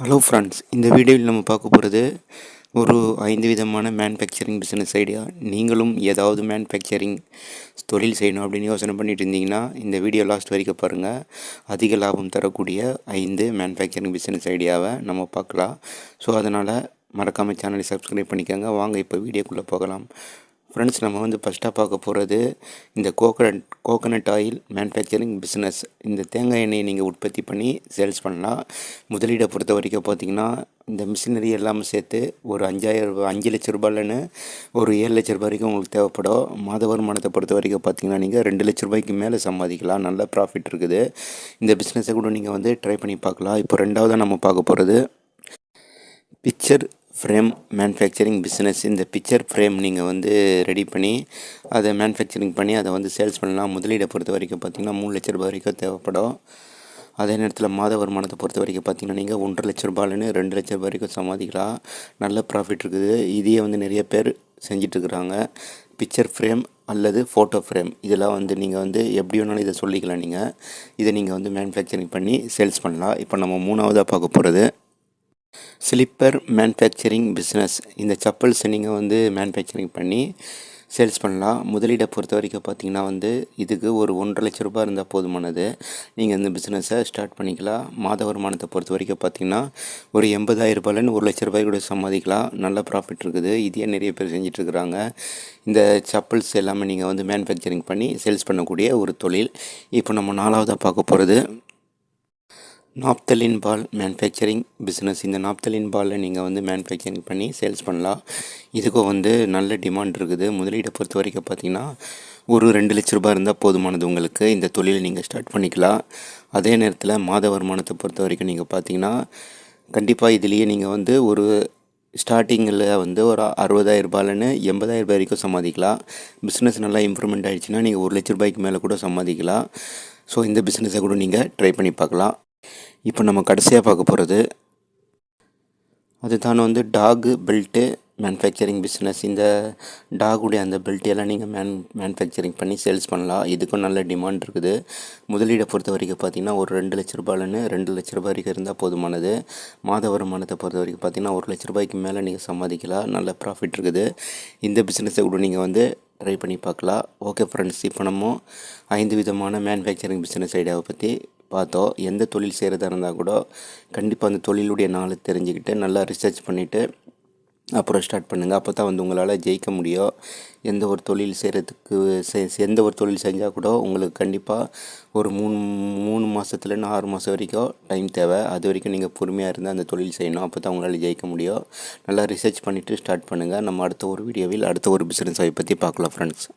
Hello friends இந்த வீடியோவில் நம்ம பார்க்க போகிறது ஒரு ஐந்து விதமான மேனுஃபேக்சரிங் பிஸ்னஸ் ஐடியா நீங்களும் ஏதாவது மேனுஃபேக்சரிங் தொழில் செய்யணும் அப்படின்னு யோசனை பண்ணிட்டு இருந்தீங்கன்னா இந்த வீடியோ லாஸ்ட் வரைக்கும் பாருங்கள் அதிக லாபம் தரக்கூடிய ஐந்து மேனுஃபேக்சரிங் பிஸ்னஸ் ஐடியாவை நம்ம பார்க்கலாம். ஸோ அதனால் மறக்காமல் சேனலை சப்ஸ்கிரைப் பண்ணிக்கோங்க. வாங்க இப்போ வீடியோக்குள்ளே போகலாம். ஃப்ரெண்ட்ஸ் நம்ம வந்து ஃபஸ்ட்டாக பார்க்க போகிறது இந்த coconut coconut oil manufacturing business இந்த தேங்காய் எண்ணெயை நீங்கள் உற்பத்தி பண்ணி சேல்ஸ் பண்ணலாம். முதலீடை பொறுத்த வரைக்கும் பார்த்திங்கன்னா இந்த மிஷினரி எல்லாமே சேர்த்து ஒரு அஞ்சாயிரம் ரூபாய் அஞ்சு லட்ச ரூபாயிலன்னு ஒரு ஏழு லட்ச ரூபாய் வரைக்கும் உங்களுக்கு தேவைப்படும். மாத வருமானத்தை பொறுத்த வரைக்கும் பார்த்திங்கன்னா நீங்கள் ரெண்டு லட்ச ரூபாய்க்கு மேலே சம்பாதிக்கலாம். நல்ல ப்ராஃபிட் இருக்குது. இந்த பிஸ்னஸை கூட நீங்கள் வந்து ட்ரை பண்ணி பார்க்கலாம். இப்போ ரெண்டாவதாக நம்ம பார்க்க போகிறது பிக்சர் ஃப்ரேம் மேனுஃபேக்சரிங் பிஸ்னஸ் இந்த பிக்சர் ஃப்ரேம் நீங்கள் வந்து ரெடி பண்ணி அதை மேனுஃபேக்சரிங் பண்ணி அதை வந்து சேல்ஸ் பண்ணலாம். முதலீடை பொறுத்த வரைக்கும் பார்த்திங்கன்னா மூணு லட்ச ரூபாய் வரைக்கும் தேவைப்படும். அதே நேரத்தில் மாத வருமானத்தை பொறுத்த வரைக்கும் பார்த்திங்கன்னா நீங்கள் ஒன்றரை லட்ச ரூபாயிலேருந்து ரெண்டு லட்ச ரூபாய் வரைக்கும் சமாளிக்கலாம் நல்ல ப்ராஃபிட் இருக்குது. இதையே வந்து நிறைய பேர் செஞ்சிட்ருக்குறாங்க. பிக்சர் ஃப்ரேம் அல்லது ஃபோட்டோ ஃப்ரேம் இதெல்லாம் வந்து நீங்கள் வந்து எப்படி வேணாலும் இதை சொல்லிக்கலாம் நீங்கள் இதை நீங்கள் வந்து மேனுஃபேக்சரிங் பண்ணி சேல்ஸ் பண்ணலாம். இப்போ நம்ம மூணாவதாக பார்க்க போகிறது ஸ்லிப்பர் மேனுஃபேக்சரிங் பிஸ்னஸ் இந்த செப்பல்ஸ் நீங்கள் வந்து மேனுஃபேக்சரிங் பண்ணி சேல்ஸ் பண்ணலாம். முதலீடை பொறுத்த வரைக்கும் பார்த்தீங்கன்னா வந்து இதுக்கு ஒரு ஒன்றரை லட்ச ரூபாய் இருந்தால் போதுமானது. நீங்கள் இந்த பிஸ்னஸை ஸ்டார்ட் பண்ணிக்கலாம். மாத வருமானத்தை பொறுத்த வரைக்கும் பார்த்தீங்கன்னா ஒரு எண்பதாயிரம் ரூபாயிலேருந்து ஒரு லட்ச ரூபாய் கூட சம்பாதிக்கலாம். நல்ல ப்ராஃபிட் இருக்குது. இதையே நிறைய பேர் செஞ்சிட்ருக்குறாங்க இந்த செப்பல்ஸ் எல்லாமே நீங்கள் வந்து மேனுஃபேக்சரிங் பண்ணி சேல்ஸ் பண்ணக்கூடிய ஒரு தொழில். இப்போ நம்ம நாலாவதாக பார்க்க போகிறது நாப்தலின் பால் மேனுஃபேக்சரிங் பிஸ்னஸ் இந்த நாப்தலின் பாலில் நீங்கள் வந்து மேனுஃபேக்சரிங் பண்ணி சேல்ஸ் பண்ணலாம். இதுக்கும் வந்து நல்ல டிமாண்ட் இருக்குது. முதலீடை பொறுத்த வரைக்கும் பார்த்திங்கன்னா ஒரு ரெண்டு லட்ச ரூபாய் இருந்தால் போதுமானது உங்களுக்கு. இந்த தொழிலை நீங்கள் ஸ்டார்ட் பண்ணிக்கலாம். அதே நேரத்தில் மாத வருமானத்தை பொறுத்த வரைக்கும் நீங்கள் பார்த்தீங்கன்னா கண்டிப்பாக இதுலேயே நீங்கள் வந்து ஒரு ஸ்டார்டிங்கில் வந்து ஒரு அறுபதாயிரம் ரூபாயிலன்னு எண்பதாயிரம் ரூபாய் வரைக்கும் சம்பாதிக்கலாம். பிஸ்னஸ் நல்லா இம்ப்ரூவ்மெண்ட் ஆகிடுச்சுன்னா நீங்கள் ஒரு லட்ச ரூபாய்க்கு மேலே கூட சம்பாதிக்கலாம். ஸோ இந்த பிஸ்னஸை கூட நீங்கள் ட்ரை பண்ணி பார்க்கலாம். இப்போ நம்ம கடைசியாக பார்க்க போகிறது அதுதான் வந்து டாகு பெல்ட்டு மேனுஃபேக்சரிங் பிஸ்னஸ் இந்த டாகுடைய அந்த பெல்ட் எல்லாம் நீங்கள் மேன் மேனுஃபேக்சரிங் பண்ணி சேல்ஸ் பண்ணலாம். இதுக்கும் நல்ல டிமாண்ட் இருக்குது. முதலீடை பொறுத்த வரைக்கும் பார்த்திங்கன்னா ஒரு ரெண்டு லட்ச ரூபாயிலன்னு ரெண்டு லட்ச ரூபாய் வரைக்கும் இருந்தால் போதுமானது. மாத வருமானத்தை பொறுத்த வரைக்கும் பார்த்திங்கன்னா ஒரு லட்ச ரூபாய்க்கு மேலே நீங்கள் சம்பாதிக்கலாம். நல்ல ப்ராஃபிட் இருக்குது. இந்த பிஸ்னஸை கூட நீங்கள் வந்து ட்ரை பண்ணி பார்க்கலாம். ஓகே ஃப்ரெண்ட்ஸ் இப்போ நம்ம ஐந்து விதமான மேனுஃபேக்சரிங் பிஸ்னஸ் ஐடியாவை பற்றி பார்த்தோம் எந்த தொழில் செய்கிறதா இருந்தால் கூட கண்டிப்பாக அந்த தொழிலுடைய நாளை தெரிஞ்சுக்கிட்டு நல்லா ரிசர்ச் பண்ணிவிட்டு அப்புறம் ஸ்டார்ட் பண்ணுங்கள் அப்போ தான் வந்து உங்களால் ஜெயிக்க முடியும். எந்த ஒரு தொழில் செய்கிறதுக்கு எந்த ஒரு தொழில் செஞ்சால் கூட உங்களுக்கு கண்டிப்பாக ஒரு மூணு மூணு மாதத்துலேருந்து ஆறு மாதம் வரைக்கும் டைம் தேவை. அது வரைக்கும் நீங்கள் பொறுமையாக இருந்தால் அந்த தொழில் செய்யணும். அப்போ தான் உங்களால் ஜெயிக்க முடியும். நல்லா ரிசர்ச் பண்ணிவிட்டு ஸ்டார்ட் பண்ணுங்கள் நம்ம அடுத்த ஒரு வீடியோவில் அடுத்த ஒரு பிஸ்னஸை பற்றி பார்க்கலாம் ஃப்ரெண்ட்ஸ்